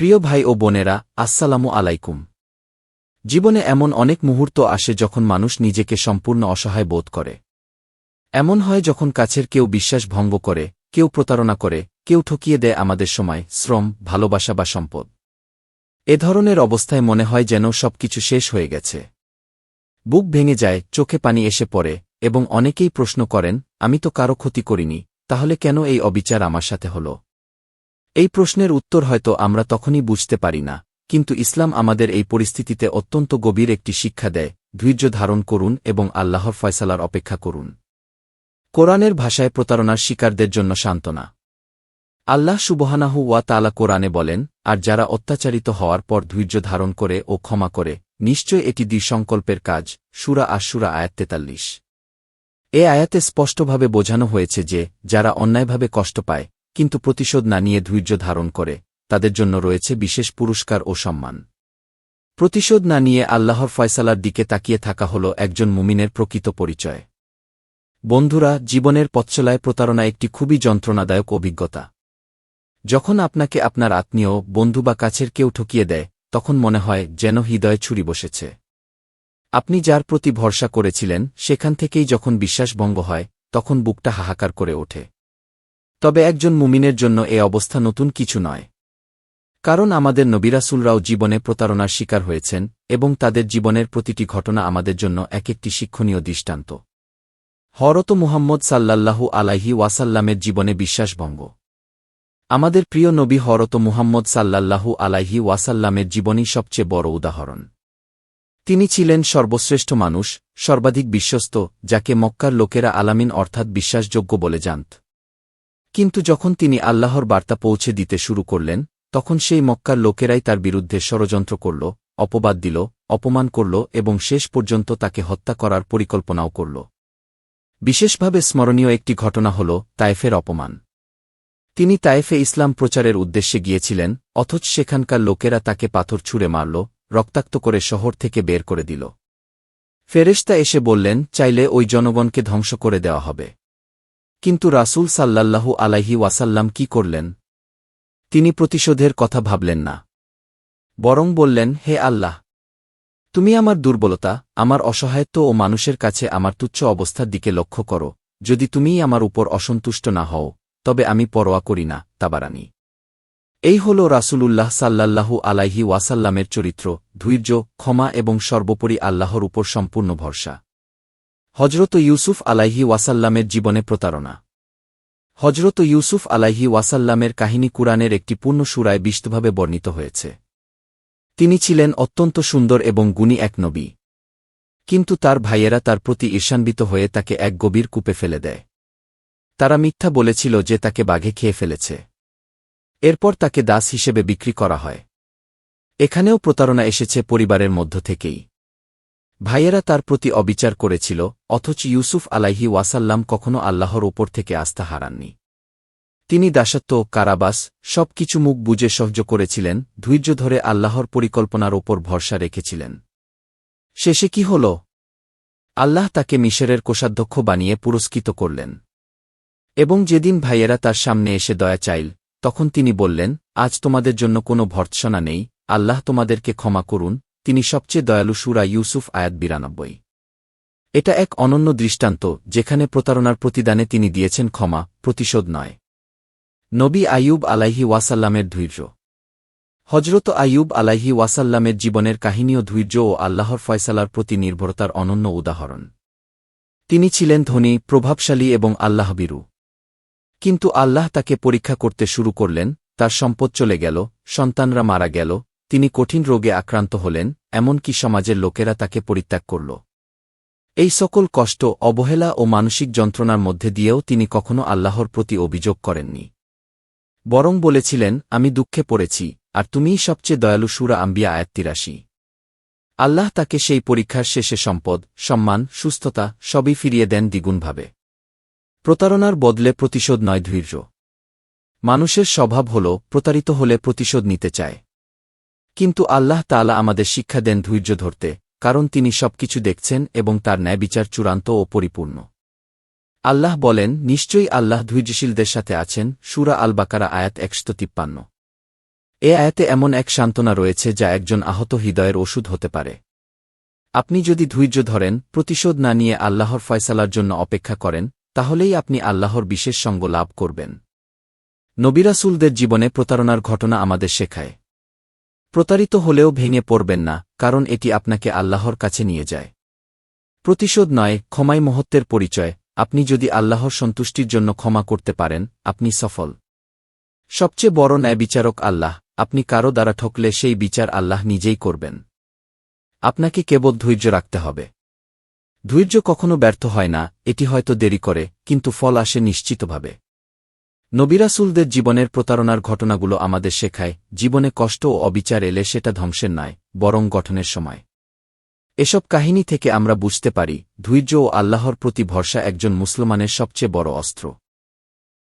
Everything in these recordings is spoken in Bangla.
প্রিয় ভাই ও বোনেরা, আসসালামু আলাইকুম। জীবনে এমন অনেক মুহূর্ত আসে যখন মানুষ নিজেকে সম্পূর্ণ অসহায় বোধ করে। এমন হয় যখন কাছের কেউ বিশ্বাস ভঙ্গ করে, কেউ প্রতারণা করে, কেউ ঠকিয়ে দেয় আমাদের সময়, শ্রম, ভালোবাসা বা সম্পদ। এ ধরনের অবস্থায় মনে হয় যেন সবকিছু শেষ হয়ে গেছে। বুক ভেঙে যায়, চোখে পানি এসে পড়ে, এবং অনেকেই প্রশ্ন করেন, আমি তো কারও ক্ষতি করিনি, তাহলে কেন এই অবিচার আমার সাথে হল? এই প্রশ্নের উত্তর হয়তো আমরা তখনই বুঝতে পারি না, কিন্তু ইসলাম আমাদের এই পরিস্থিতিতে অত্যন্ত গভীর একটি শিক্ষা দেয়, ধৈর্য ধারণ করুন এবং আল্লাহর ফয়সালার অপেক্ষা করুন। কোরআনের ভাষায় প্রতারণার শিকারদের জন্য সান্ত্বনা। আল্লাহ সুবহানাহু ওয়া তালা কোরআনে বলেন, আর যারা অত্যাচারিত হওয়ার পর ধৈর্য ধারণ করে ও ক্ষমা করে, নিশ্চয় এটি দ্বিসংকল্পের কাজ। সুরা আশুরা আয়াত তেতাল্লিশ। এ আয়াতে স্পষ্টভাবে বোঝানো হয়েছে যে, যারা অন্যায়ভাবে কষ্ট পায় কিন্তু প্রতিশোধ না নিয়ে ধৈর্য ধারণ করে, তাদের জন্য রয়েছে বিশেষ পুরস্কার ও সম্মান। প্রতিশোধ না নিয়ে আল্লাহর ফয়সালার দিকে তাকিয়ে থাকা হল একজন মুমিনের প্রকৃত পরিচয়। বন্ধুরা, জীবনের পথচলায় প্রতারণা একটি খুবই যন্ত্রণাদায়ক অভিজ্ঞতা। যখন আপনাকে আপনার আত্মীয়, বন্ধু বা কাছের কেউ ঠকিয়ে দেয়, তখন মনে হয় যেন হৃদয়ে ছুরি বসেছে। আপনি যার প্রতি ভরসা করেছিলেন, সেখান থেকেই যখন বিশ্বাসভঙ্গ হয়, তখন বুকটা হাহাকার করে ওঠে। তবে একজন মুমিনের জন্য এ অবস্থা নতুন কিছু নয়। কারণ আমাদের নবিরাসুলরাও জীবনে প্রতারণার শিকার হয়েছেন এবং তাদের জীবনের প্রতিটি ঘটনা আমাদের জন্য এক একটি শিক্ষণীয় দৃষ্টান্ত। হরত মুহাম্মদ সাল্লাল্লাহু আলাইহি ওয়াসাল্লামের জীবনে বিশ্বাসভঙ্গ। আমাদের প্রিয় নবী হরত মুহাম্মদ সাল্লাল্লাহু আলাইহি ওয়াসাল্লামের জীবনই সবচেয়ে বড় উদাহরণ। তিনি ছিলেন সর্বশ্রেষ্ঠ মানুষ, সর্বাধিক বিশ্বস্ত, যাকে মক্কার লোকেরা আলামিন অর্থাৎ বিশ্বাসযোগ্য বলে জানত। কিন্তু যখন তিনি আল্লাহর বার্তা পৌঁছে দিতে শুরু করলেন, তখন সেই মক্কার লোকেরাই তার বিরুদ্ধে ষড়যন্ত্র করল, অপবাদ দিল, অপমান করল এবং শেষ পর্যন্ত তাকে হত্যা করার পরিকল্পনাও করল। বিশেষভাবে স্মরণীয় একটি ঘটনা হল তায়েফের অপমান। তিনি তায়েফে ইসলাম প্রচারের উদ্দেশ্যে গিয়েছিলেন, অথচ সেখানকার লোকেরা তাকে পাথর ছুঁড়ে মারল, রক্তাক্ত করে শহর থেকে বের করে দিল। ফেরেশতা এসে বললেন, চাইলে ওই জনগণকে ধ্বংস করে দেওয়া হবে। কিন্তু রাসূল সাল্লাল্লাহু আলাইহি ওয়াসাল্লাম কি করলেন? তিনি প্রতিশোধের কথা ভাবলেন না। বরং বললেন, হে আল্লাহ, তুমি আমার দুর্বলতা, আমার অসহায়ত্ব ও মানুষের কাছে আমার তুচ্ছ অবস্থার দিকে লক্ষ্য করো। যদি তুমিই আমার উপর অসন্তুষ্ট না হও, তবে আমি পরোয়া করি না, তাবারানি। এই হল রাসূলুল্লাহ সাল্লাল্লাহু আলাইহি ওয়াসাল্লামের চরিত্র, ধৈর্য, ক্ষমা এবং সর্বোপরি আল্লাহর উপর সম্পূর্ণ ভরসা। হজরত ইউসুফ আলাইহি ওয়াসাল্লামের জীবনে প্রতারণা। হজরত ইউসুফ আলাইহি ওয়াসাল্লামের কাহিনী কুরআনের একটি পূর্ণ সুরায় বিস্তভাবে বর্ণিত হয়েছে। তিনি ছিলেন অত্যন্ত সুন্দর এবং গুণী এক নবী। কিন্তু তার ভাইয়েরা তার প্রতি ঈর্ষান্বিত হয়ে তাকে এক গভীর কূপে ফেলে দেয়। তারা মিথ্যা বলেছিল যে তাকে বাঘে খেয়ে ফেলেছে। এরপর তাকে দাস হিসেবে বিক্রি করা হয়। এখানেও প্রতারণা এসেছে পরিবারের মধ্য থেকেই। ভাইয়েরা তার প্রতি অবিচার করেছিল, অথচ ইউসুফ আলাইহি ওয়াসাল্লাম কখনো আল্লাহর ওপর থেকে আস্থা হারাননি। তিনি দাসত্ব, কারাবাস সব কিছু মুখ বুঝে সহ্য করেছিলেন, ধৈর্য ধরে আল্লাহর পরিকল্পনার ওপর ভরসা রেখেছিলেন। শেষে কি হল? আল্লাহ তাকে মিশরের কোষাধ্যক্ষ বানিয়ে পুরস্কৃত করলেন। এবং যেদিন ভাইয়েরা তার সামনে এসে দয়া চাইল, তখন তিনি বললেন, আজ তোমাদের জন্য কোনো ভর্ৎসনা নেই, আল্লাহ তোমাদেরকে ক্ষমা করুন তিনি সবচেয়ে দয়ালু সুরা ইউসুফ আয়াত বিরানব্বই। এটা এক অনন্য দৃষ্টান্ত, যেখানে প্রতারণার প্রতিদানে তিনি দিয়েছেন ক্ষমা, প্রতিশোধ নয়। নবী আইয়ুব আলাইহি ওয়াসাল্লামের ধৈর্য। হজরত আইয়ুব আলাইহি ওয়াসাল্লামের জীবনের কাহিনীও ধৈর্য ও আল্লাহর ফয়সালার প্রতি নির্ভরতার অনন্য উদাহরণ। তিনি ছিলেন ধনী, প্রভাবশালী এবং আল্লাহবিরু। কিন্তু আল্লাহ তাকে পরীক্ষা করতে শুরু করলেন, তার সম্পদ চলে গেল, সন্তানরা মারা গেল তিনি কঠিন রোগে আক্রান্ত হলেন, এমনকি সমাজের লোকেরা তাকে পরিত্যাগ করল। এই সকল কষ্ট, অবহেলা ও মানসিক যন্ত্রণার মধ্যে দিয়েও তিনি কখনো আল্লাহর প্রতি অভিযোগ করেননি। বরং বলেছিলেন, আমি দুঃখে পড়েছি, আর তুমিই সবচেয়ে দয়ালু সুরা আম্বিয়া আয়াত্তিরাশি আল্লাহ তাকে সেই পরীক্ষার শেষে সম্পদ, সম্মান, সুস্থতা সবই ফিরিয়ে দেন দ্বিগুণভাবে। প্রতারণার বদলে প্রতিশোধ নয় ধৈর্য। মানুষের স্বভাব হল, প্রতারিত হলে প্রতিশোধ নিতে চায়। কিন্তু আল্লাহ তালা আমাদের শিক্ষা দেন ধৈর্য ধরতে, কারণ তিনি সবকিছু দেখছেন এবং তার ন্যায় বিচার চূড়ান্ত ও পরিপূর্ণ। আল্লাহ বলেন, নিশ্চয়ই আল্লাহ ধৈর্যশীলদের সাথে আছেন, সুরা আল বাকারা আয়াত একশত তিপ্পান্ন। এ আয়াতে এমন এক সান্ত্বনা রয়েছে যা একজন আহত হৃদয়ের ওষুধ হতে পারে। আপনি যদি ধৈর্য ধরেন, প্রতিশোধ না নিয়ে আল্লাহর ফয়সালার জন্য অপেক্ষা করেন, তাহলেই আপনি আল্লাহর বিশেষ সঙ্গ লাভ করবেন। নবিরাসুলদের জীবনে প্রতারণার ঘটনা আমাদের শেখায়। প্রতারিত হলেও ভেঙে পড়বেন না, কারণ এটি আপনাকে আল্লাহর কাছে নিয়ে যায়। প্রতিশোধ নয়, ক্ষমাই মহত্বের পরিচয়, আপনি যদি আল্লাহর সন্তুষ্টির জন্য ক্ষমা করতে পারেন, আপনি সফল। সবচেয়ে বড় ন্যায় বিচারক আল্লাহ, আপনি কারও দ্বারা ঠকলে সেই বিচার আল্লাহ নিজেই করবেন। আপনাকে কেবল ধৈর্য রাখতে হবে। ধৈর্য কখনো ব্যর্থ হয় না, এটি হয়তো দেরি করে, কিন্তু ফল আসে নিশ্চিতভাবে। নবিরাসুলদের জীবনের প্রতারণার ঘটনাগুলো আমাদের শেখায়, জীবনে কষ্ট ও অবিচার এলে সেটা ধ্বংসের নয় বরং গঠনের সময়। এসব কাহিনী থেকে আমরা বুঝতে পারি, ধৈর্য ও আল্লাহর প্রতি ভরসা একজন মুসলমানের সবচেয়ে বড় অস্ত্র।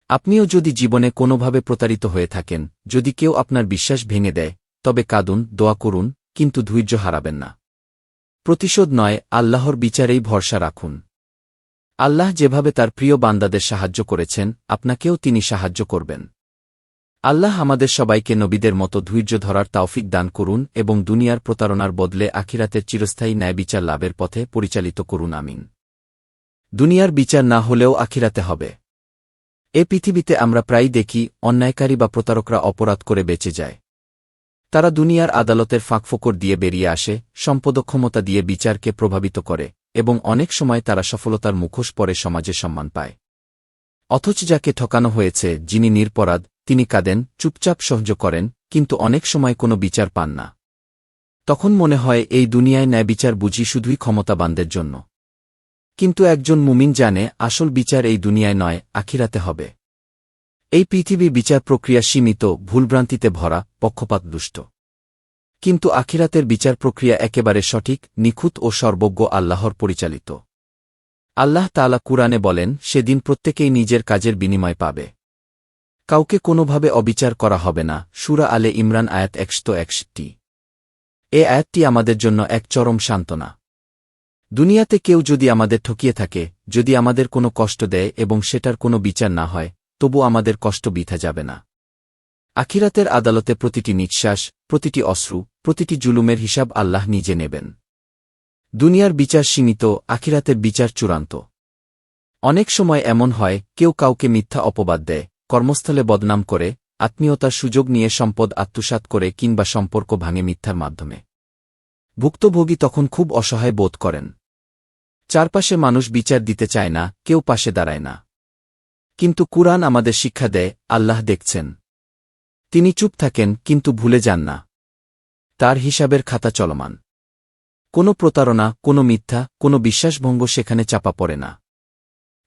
আপনিও যদি জীবনে কোনোভাবে প্রতারিত হয়ে থাকেন, যদি কেউ আপনার বিশ্বাস ভেঙে দেয়, তবে কাঁদুন, দোয়া করুন, কিন্তু ধৈর্য হারাবেন না। প্রতিশোধ নয়, আল্লাহর বিচারেই ভরসা রাখুন। আল্লাহ যেভাবে তার প্রিয় বান্দাদের সাহায্য করেছেন, আপনাকেও তিনি সাহায্য করবেন। আল্লাহ আমাদের সবাইকে নবীদের মতো ধৈর্য ধরার তাওফিক দান করুন এবং দুনিয়ার প্রতারণার বদলে আখিরাতের চিরস্থায়ী ন্যায় বিচার লাভের পথে পরিচালিত করুন, আমিন। দুনিয়ার বিচার না হলেও আখিরাতে হবে। এ পৃথিবীতে আমরা প্রায়ই দেখি, অন্যায়কারী বা প্রতারকরা অপরাধ করে বেঁচে যায়। তারা দুনিয়ার আদালতের ফাঁকফোকর দিয়ে বেরিয়ে আসে, সম্পদক্ষমতা দিয়ে বিচারকে প্রভাবিত করে। এবং অনেক সময় তারা সফলতার মুখোশ পরে সমাজে সম্মান পায়। অথচ যাকে ঠকানো হয়েছে, যিনি নিরপরাধ, তিনি কাঁদেন, চুপচাপ সহ্য করেন, কিন্তু অনেক সময় কোনো বিচার পান না। তখন মনে হয়, এই দুনিয়ায় ন্যায় বিচার বুঝি শুধুই ক্ষমতাবানদের জন্য। কিন্তু একজন মুমিন জানে, আসল বিচার এই দুনিয়ায় নয়, আখিরাতে হবে। এই পৃথিবী বিচার প্রক্রিয়া সীমিত, ভুলভ্রান্তিতে ভরা পক্ষপাত দুষ্ট কিন্তু আখিরাতের বিচার প্রক্রিয়া একেবারে সঠিক, নিখুঁত ও সর্বজ্ঞ আল্লাহর পরিচালিত। আল্লাহ তালা কুরআনে বলেন সেদিন প্রত্যেকেই নিজের কাজের বিনিময় পাবে। কাউকে কোনোভাবে অবিচার করা হবে না, সুরা আলে ইমরান আয়াত একশো একষট্টি। এ আয়াতটি আমাদের জন্য এক চরম সান্ত্বনা। দুনিয়াতে কেউ যদি আমাদের ঠকিয়ে থাকে, যদি আমাদের কোনো কষ্ট দেয় এবং সেটার কোনো বিচার না হয়, তবু আমাদের কষ্ট বিথা যাবে না। আখিরাতের আদালতে প্রতিটি নিঃশ্বাস, প্রতিটি অশ্রু প্রতিটি জুলুমের হিসাব আল্লাহ নিজে নেবেন। দুনিয়ার বিচার সীমিত, আখিরাতের বিচার চূড়ান্ত। অনেক সময় এমন হয়, কেউ কাউকে মিথ্যা অপবাদ দেয়, কর্মস্থলে বদনাম করে, আত্মীয়তার সুযোগ নিয়ে সম্পদ আত্মসাৎ করে কিংবা সম্পর্ক ভাঙে মিথ্যার মাধ্যমে। ভুক্তভোগী তখন খুব অসহায় বোধ করেন। চারপাশে মানুষ বিচার দিতে চায় না, কেউ পাশে দাঁড়ায় না। কিন্তু কুরআন আমাদের শিক্ষা দেয়, আল্লাহ দেখছেন। তিনি চুপ থাকেন, কিন্তু ভুলে যান না। তার হিসাবের খাতা চলমান। কোনো প্রতারণা, কোনো মিথ্যা, কোনো বিশ্বাসভঙ্গ সেখানে চাপা পড়ে না।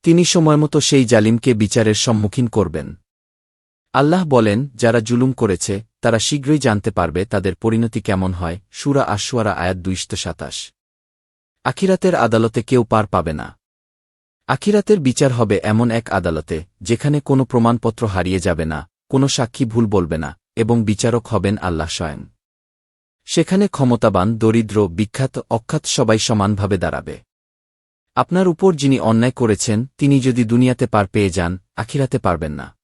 তিনি সময়মতো সেই জালিমকে বিচারের সম্মুখীন করবেন। আল্লাহ বলেন, যারা জুলুম করেছে, তারা শীঘ্রই জানতে পারবে তাদের পরিণতি কেমন হয়, সুরা আশুয়ারা আয়াত দুইশত সাতাশ। আখিরাতের আদালতে কেউ পার পাবে না। আখিরাতের বিচার হবে এমন এক আদালতে, যেখানে কোনো প্রমাণপত্র হারিয়ে যাবে না, কোনো সাক্ষী ভুল বলবে না, এবং বিচারক হবেন আল্লাহ স্বয়ং। সেখানে ক্ষমতাবান, দরিদ্র, বিখ্যাত, অখ্যাত সবাই সমানভাবে দাঁড়াবে। আপনার উপর যিনি অন্যায় করেছেন, তিনি যদি দুনিয়াতে পার পেয়ে যান, আখিরাতে পারবেন না।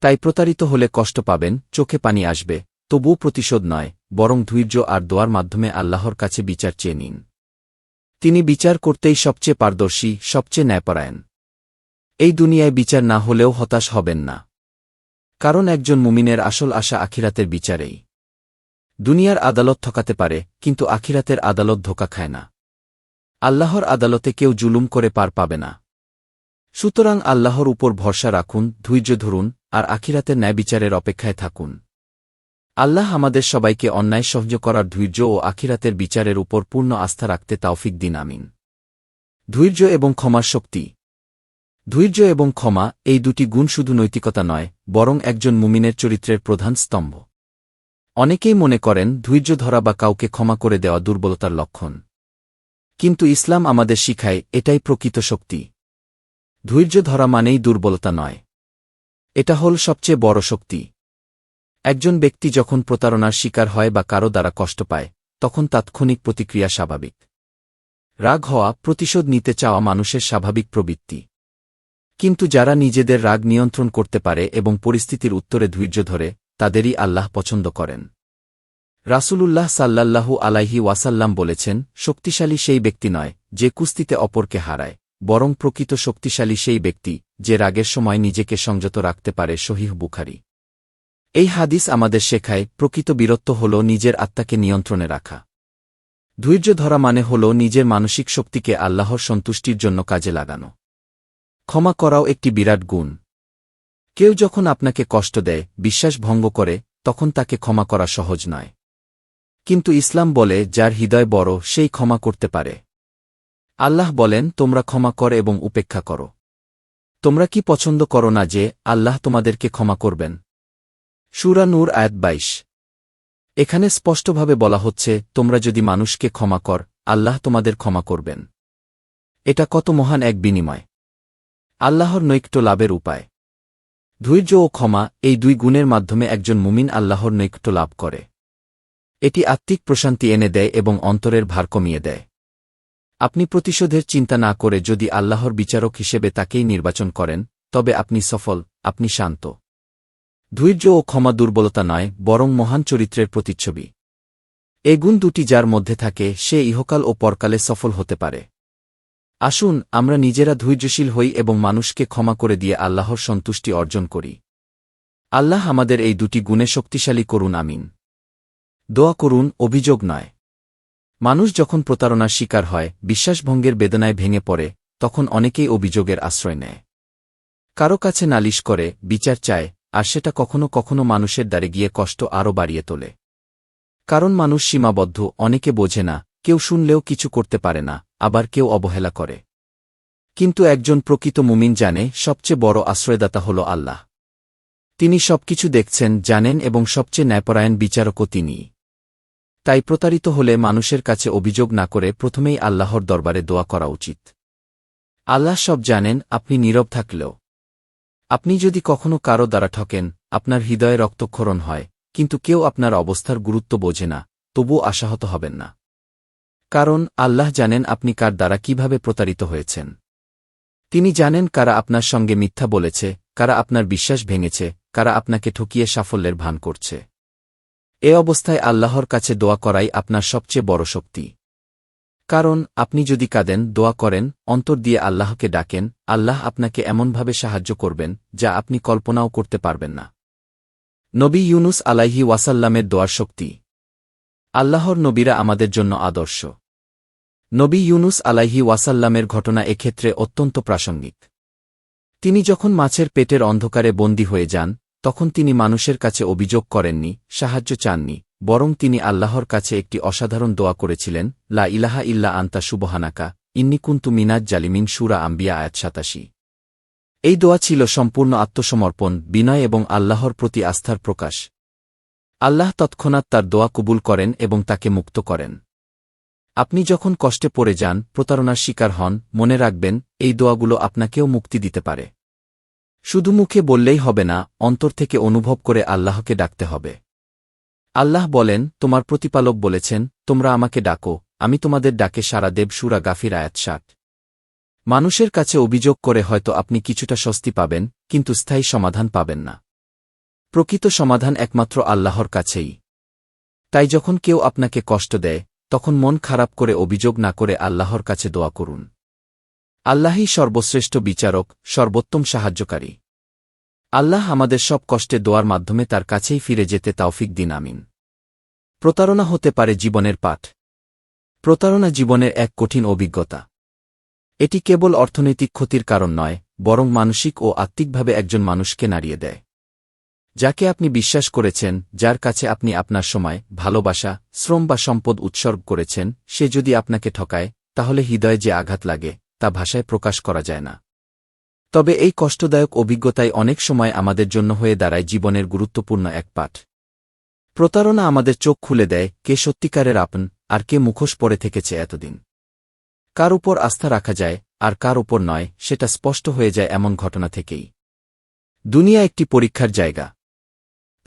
তাই প্রতারিত হলে কষ্ট পাবেন, চোখে পানি আসবে, তবুও প্রতিশোধ নয়, বরং ধৈর্য আর দোয়ার মাধ্যমে আল্লাহর কাছে বিচার চেয়ে নিন। তিনি বিচার করতেই সবচেয়ে পারদর্শী, সবচেয়ে ন্যায়পরায়ণ। এই দুনিয়ায় বিচার না হলেও হতাশ হবেন না। কারণ একজন মুমিনের আসল আশা আখিরাতের বিচারেই। দুনিয়ার আদালত ঠকাতে পারে, কিন্তু আখিরাতের আদালত ধোকা খায় না। আল্লাহর আদালতে কেউ জুলুম করে পার পাবে না। সুতরাং আল্লাহর উপর ভরসা রাখুন, ধৈর্য ধরুন, আর আখিরাতের ন্যায় বিচারের অপেক্ষায় থাকুন। আল্লাহ আমাদের সবাইকে অন্যায় সহ্য করার ধৈর্য ও আখিরাতের বিচারের উপর পূর্ণ আস্থা রাখতে তাওফিক দিন, আমিন। ধৈর্য এবং ক্ষমার শক্তি। ধৈর্য এবং ক্ষমা এই দুটি গুণ শুধু নৈতিকতা নয়, বরং একজন মুমিনের চরিত্রের প্রধান স্তম্ভ। অনেকেই মনে করেন ধৈর্য ধরা বা কাউকে ক্ষমা করে দেওয়া দুর্বলতার লক্ষণ। কিন্তু ইসলাম আমাদের শিখায় এটাই প্রকৃত শক্তি। ধৈর্য ধরা মানেই দুর্বলতা নয়। এটা হল সবচেয়ে বড় শক্তি। একজন ব্যক্তি যখন প্রতারণার শিকার হয় বা কারও দ্বারা কষ্ট পায়, তখন তাৎক্ষণিক প্রতিক্রিয়া স্বাভাবিক। রাগ হওয়া, প্রতিশোধ নিতে চাওয়া মানুষের স্বাভাবিক প্রবৃত্তি। কিন্তু যারা নিজেদের রাগ নিয়ন্ত্রণ করতে পারে এবং পরিস্থিতির উত্তরে ধৈর্য ধরে তাদেরই আল্লাহ পছন্দ করেন। রাসূলুল্লাহ সাল্লাল্লাহু আলাইহি ওয়াসাল্লাম বলেছেন, শক্তিশালী সেই ব্যক্তি নয়, যে কুস্তিতে অপরকে হারায়, বরং প্রকৃত শক্তিশালী সেই ব্যক্তি, যে রাগের সময় নিজেকে সংযত রাখতে পারে শহীহ বুখারি। এই হাদিস আমাদের শেখায়, প্রকৃত বীরত্ব হল নিজের আত্মাকে নিয়ন্ত্রণে রাখা। ধৈর্য ধরা মানে হল নিজের মানসিক শক্তিকে আল্লাহর সন্তুষ্টির জন্য কাজে লাগানো। ক্ষমা করাও একটি বিরাট গুণ। কেউ যখন আপনাকে কষ্ট দেয়, বিশ্বাস ভঙ্গ করে, তখন তাকে ক্ষমা করা সহজ নয়। কিন্তু ইসলাম বলে, যার হৃদয় বড়, সেই ক্ষমা করতে পারে। আল্লাহ বলেন, তোমরা ক্ষমা কর এবং উপেক্ষা করো। তোমরা কি পছন্দ করো না যে, আল্লাহ তোমাদেরকে ক্ষমা করবেন? সুরা নূর আয়াত বাইশ। এখানে স্পষ্টভাবে বলা হচ্ছে, তোমরা যদি মানুষকে ক্ষমা কর, আল্লাহ তোমাদের ক্ষমা করবেন। এটা কত মহান এক বিনিময়। আল্লাহর নৈক্য লাভের উপায়। ধৈর্য ও ক্ষমা এই দুই গুণের মাধ্যমে একজন মুমিন আল্লাহর নৈক্য লাভ করে। এটি আত্মিক প্রশান্তি এনে দেয় এবং অন্তরের ভার কমিয়ে দেয়। আপনি প্রতিশোধের চিন্তা না করে যদি আল্লাহর বিচারক হিসেবে তাকেই নির্বাচন করেন, তবে আপনি সফল, আপনি শান্ত। ধৈর্য ও ক্ষমা দুর্বলতা নয়, বরং মহান চরিত্রের প্রতিচ্ছবি। এ গুণ দুটি যার মধ্যে থাকে, সে ইহকাল ও পরকালে সফল হতে পারে। আসুন, আমরা নিজেরা ধৈর্যশীল হই এবং মানুষকে ক্ষমা করে দিয়ে আল্লাহর সন্তুষ্টি অর্জন করি। আল্লাহ আমাদের এই দুটি গুণে শক্তিশালী করুন, আমিন। দোয়া করুন, অভিযোগ নয়। মানুষ যখন প্রতারণার শিকার হয়, বিশ্বাসভঙ্গের বেদনায় ভেঙে পড়ে, তখন অনেকেই অভিযোগের আশ্রয় নেয়। কারও কাছে নালিশ করে, বিচার চায়, আর সেটা কখনো কখনো মানুষের দ্বারে গিয়ে কষ্ট আরও বাড়িয়ে তোলে। কারণ মানুষ সীমাবদ্ধ, অনেকে বোঝে না, কেউ শুনলেও কিছু করতে পারে না। আবার কেউ অবহেলা করে। কিন্তু একজন প্রকৃত মুমিন জানে, সবচেয়ে বড় আশ্রয়দাতা হল আল্লাহ। তিনি সবকিছু দেখছেন, জানেন এবং সবচেয়ে ন্যায়পরায়ণ বিচারকও তিনি। তাই প্রতারিত হলে মানুষের কাছে অভিযোগ না করে প্রথমেই আল্লাহর দরবারে দোয়া করা উচিত। আল্লাহ সব জানেন, আপনি নীরব থাকলেও। আপনি যদি কখনো কারও দ্বারা ঠকেন, আপনার হৃদয়ে রক্তক্ষরণ হয়, কিন্তু কেউ আপনার অবস্থার গুরুত্ব বোঝে না, তবুও আশাহত হবেন না। কারণ আল্লাহ জানেন আপনি কার দ্বারা কীভাবে প্রতারিত হয়েছেন। তিনি জানেন কারা আপনার সঙ্গে মিথ্যা বলেছে, কারা আপনার বিশ্বাস ভেঙেছে, কারা আপনাকে ঠকিয়ে সাফল্যের ভান করছে। এ অবস্থায় আল্লাহর কাছে দোয়া করাই আপনার সবচেয়ে বড় শক্তি। কারণ আপনি যদি কাঁদেন, দোয়া করেন, অন্তর দিয়ে আল্লাহকে ডাকেন, আল্লাহ আপনাকে এমনভাবে সাহায্য করবেন, যা আপনি কল্পনাও করতে পারবেন না। নবী ইউনুস আলাইহি ওয়াসাল্লামের দোয়ার শক্তি। আল্লাহর নবীরা আমাদের জন্য আদর্শ। নবী ইউনুস আলাইহি ওয়াসাল্লামের ঘটনা এক্ষেত্রে অত্যন্ত প্রাসঙ্গিক। তিনি যখন মাছের পেটের অন্ধকারে বন্দী হয়ে যান, তখন তিনি মানুষের কাছে অভিযোগ করেননি, সাহায্য চাননি, বরং তিনি আল্লাহর কাছে একটি অসাধারণ দোয়া করেছিলেন, লা ইলাহা ইল্লা আন্তা সুবহানাকা ইন্নিকুন্তু মিনাজ জালিমিন সুরা আম্বিয়া আয়াত সাতাশি। এই দোয়া ছিল সম্পূর্ণ আত্মসমর্পণ, বিনয় এবং আল্লাহর প্রতি আস্থার প্রকাশ। আল্লাহ তৎক্ষণাৎ তার দোয়া কবুল করেন এবং তাকে মুক্ত করেন। আপনি যখন কষ্টে পড়ে যান, প্রতারণার শিকার হন, মনে রাখবেন, এই দোয়াগুলো আপনাকেও মুক্তি দিতে পারে। শুধু মুখে বললেই হবে না, অন্তর থেকে অনুভব করে আল্লাহকে ডাকতে হবে। আল্লাহ বলেন, তোমার প্রতিপালক বলেছেন, তোমরা আমাকে ডাকো, আমি তোমাদের ডাকে সারা দেব সুরা গাফির আয়াত মানুষের কাছে অভিযোগ করে হয়তো আপনি কিছুটা স্বস্তি পাবেন, কিন্তু স্থায়ী সমাধান পাবেন না। প্রকৃত সমাধান একমাত্র আল্লাহর কাছেই। তাই যখন কেউ আপনাকে কষ্ট দেয়, তখন মন খারাপ করে অভিযোগ না করে আল্লাহর কাছে দোয়া করুন। আল্লাহই সর্বশ্রেষ্ঠ বিচারক, সর্বোত্তম সাহায্যকারী। আল্লাহ আমাদের সব কষ্টে দোয়ার মাধ্যমে তার কাছেই ফিরে যেতে তাওফিক দিন, আমিন। প্রতারণা হতে পারে জীবনের পাঠ। প্রতারণা জীবনের এক কঠিন অভিজ্ঞতা। এটি কেবল অর্থনৈতিক ক্ষতির কারণ নয়, বরং মানসিক ও আত্মিকভাবে একজন মানুষকে নাড়িয়ে দেয়। যাকে আপনি বিশ্বাস করেছেন, যার কাছে আপনি আপনার সময়, ভালোবাসা, শ্রম বা সম্পদ উৎসর্গ করেছেন, সে যদি আপনাকে ঠকায়, তাহলে হৃদয়ে যে আঘাত লাগে, তা ভাষায় প্রকাশ করা যায় না। তবে এই কষ্টদায়ক অভিজ্ঞতায় অনেক সময় আমাদের জন্য হয়ে দাঁড়ায় জীবনের গুরুত্বপূর্ণ এক পাঠ। প্রতারণা আমাদের চোখ খুলে দেয়, কে সত্যিকারের আপন, আর কে মুখোশ পড়ে থেকেছে এতদিন। কার উপর আস্থা রাখা যায়, আর কার উপর নয়, সেটা স্পষ্ট হয়ে যায় এমন ঘটনা থেকেই। দুনিয়া একটি পরীক্ষার জায়গা।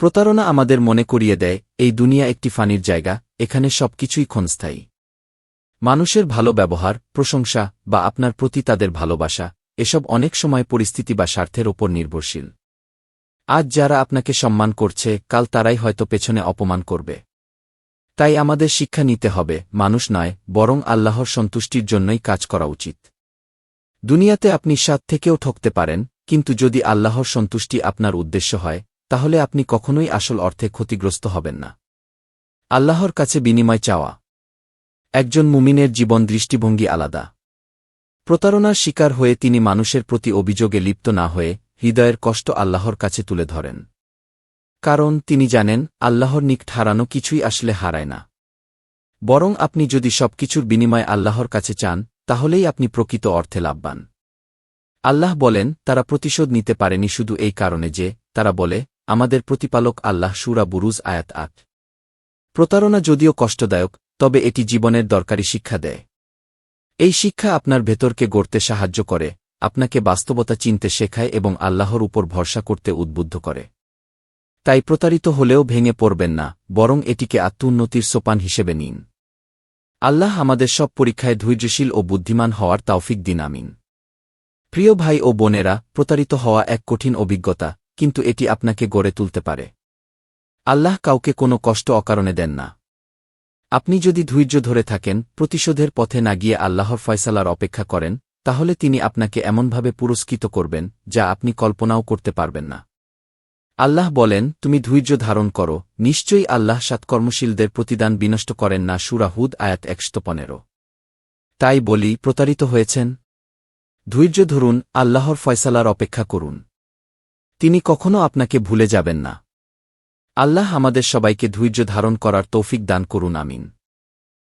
প্রতারণা আমাদের মনে করিয়ে দেয়, এই দুনিয়া একটি ফানির জায়গা, এখানে সবকিছুই ক্ষণস্থায়ী। মানুষের ভালো ব্যবহার, প্রশংসা, বা আপনার প্রতি তাদের ভালোবাসা, এসব অনেক সময় পরিস্থিতি বা স্বার্থের ওপর নির্ভরশীল। আজ যারা আপনাকে সম্মান করছে, কাল তারাই হয়তো পেছনে অপমান করবে। তাই আমাদের শিক্ষা নিতে হবে, মানুষ নয়, বরং আল্লাহর সন্তুষ্টির জন্যই কাজ করা উচিত। দুনিয়াতে আপনি স্বাদ থেকেও ঠকতে পারেন, কিন্তু যদি আল্লাহর সন্তুষ্টি আপনার উদ্দেশ্য হয় তাহলে আপনি কখনোই আসল অর্থে ক্ষতিগ্রস্ত হবেন না। আল্লাহর কাছে বিনিময় চাওয়া। একজন মুমিনের জীবন দৃষ্টিভঙ্গি আলাদা। প্রতারণার শিকার হয়ে তিনি মানুষের প্রতি অভিযোগে লিপ্ত না হয়ে হৃদয়ের কষ্ট আল্লাহর কাছে তুলে ধরেন। কারণ তিনি জানেন, আল্লাহর নিকট হারানো কিছুই আসলে হারায় না। বরং আপনি যদি সবকিছুর বিনিময়ে আল্লাহর কাছে চান, তাহলেই আপনি প্রকৃত অর্থে লাভবান। আল্লাহ বলেন, তারা প্রতিশোধ নিতে পারেনি শুধু এই কারণে যে, তারা বলে আমাদের প্রতিপালক আল্লাহ সুরা বুরুজ আয়াত আট। প্রতারণা যদিও কষ্টদায়ক, তবে এটি জীবনের দরকারি শিক্ষা দেয়। এই শিক্ষা আপনার ভেতরকে গড়তে সাহায্য করে, আপনাকে বাস্তবতা চিনতে শেখায় এবং আল্লাহর উপর ভরসা করতে উদ্বুদ্ধ করে। তাই প্রতারিত হলেও ভেঙে পড়বেন না, বরং এটিকে আত্মোন্নতির সোপান হিসেবে নিন। আল্লাহ আমাদের সব পরীক্ষায় ধৈর্যশীল ও বুদ্ধিমান হওয়ার তাওফিক দিন, আমিন। প্রিয় ভাই ও বোনেরা, প্রতারিত হওয়া এক কঠিন অভিজ্ঞতা কিন্তু এটি আপনাকে গড়ে তুলতে পারে। আল্লাহ কাউকে কোনো কষ্ট অকারণে দেন না। আপনি যদি ধৈর্য ধরে থাকেন, প্রতিশোধের পথে না গিয়ে আল্লাহর ফয়সালার অপেক্ষা করেন, তাহলে তিনি আপনাকে এমনভাবে পুরস্কৃত করবেন, যা আপনি কল্পনাও করতে পারবেন না। আল্লাহ বলেন, তুমি ধৈর্য ধারণ করো, নিশ্চয়ই আল্লাহ সৎকর্মশীলদের প্রতিদান বিনষ্ট করেন না সুরাহুদ আয়াত একশত পনেরো। তাই বলি, প্রতারিত হয়েছেন? ধৈর্য ধরুন, আল্লাহর ফয়সালার অপেক্ষা করুন। তিনি কখনো আপনাকে ভুলে যাবেন না। আল্লাহ আমাদের সবাইকে ধৈর্য ধারণ করার তৌফিক দান করুন, আমিন।